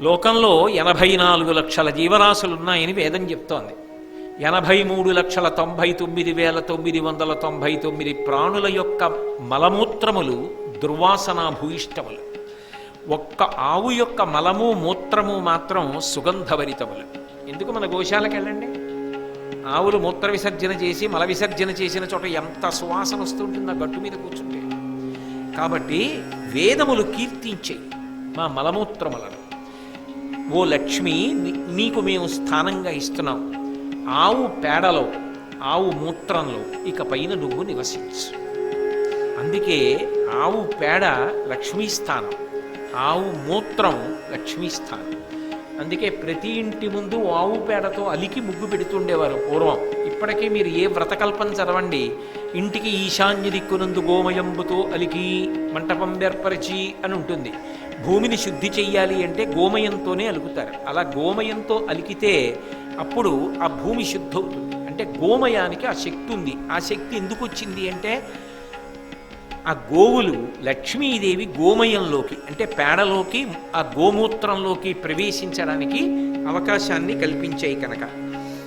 లోకంలో ఎనభై నాలుగు లక్షల జీవరాశులున్నాయని వేదం చెప్తోంది. ఎనభై మూడు లక్షల తొంభై తొమ్మిది వేల తొమ్మిది వందల తొంభై తొమ్మిది ప్రాణుల యొక్క మలమూత్రములు దుర్వాసన భూయిష్టములు. ఒక్క ఆవు యొక్క మలము మూత్రము మాత్రం సుగంధభరితములు. ఎందుకు మన గోశాలకు వెళ్ళండి ఆవులు మూత్ర విసర్జన చేసి మల విసర్జన చేసిన చోట ఎంత సువాసన వస్తుంటుందో గట్టు మీద కూర్చుంటే. కాబట్టి వేదములు కీర్తించేయి మా మలమూత్రములను. ఓ లక్ష్మి నీకు మేము స్థానంగా ఇస్తున్నాం. ఆవు పేడలో ఆవు మూత్రంలో ఇక పైన నువ్వు నివసించు. అందుకే ఆవు పేడ లక్ష్మీ స్థానం ఆవు మూత్రం లక్ష్మీ స్థానం. అందుకే ప్రతి ఇంటి ముందు ఆవు పేడతో అలికి ముగ్గు పెడుతుండేవారు పూర్వం. ఇప్పటికీ మీరు ఏ వ్రతకల్పన చదవండి ఇంటికి ఈశాన్య దిక్కునందు గోమయంబుతో అలికి మంటపం ఏర్పరిచి అని ఉంటుంది. భూమిని శుద్ధి చెయ్యాలి అంటే గోమయంతోనే అలుకుతారు అలా గోమయంతో అలికితే అప్పుడు ఆ భూమి శుద్ధవుతుంది. అంటే గోమయానికి ఆ శక్తి ఉంది. ఆ శక్తి ఎందుకు వచ్చింది అంటే ఆ గోవులు లక్ష్మీదేవి గోమయంలోకి అంటే పేడలోకి ఆ గోమూత్రంలోకి ప్రవేశించడానికి అవకాశాన్ని కల్పించాయి కనుక.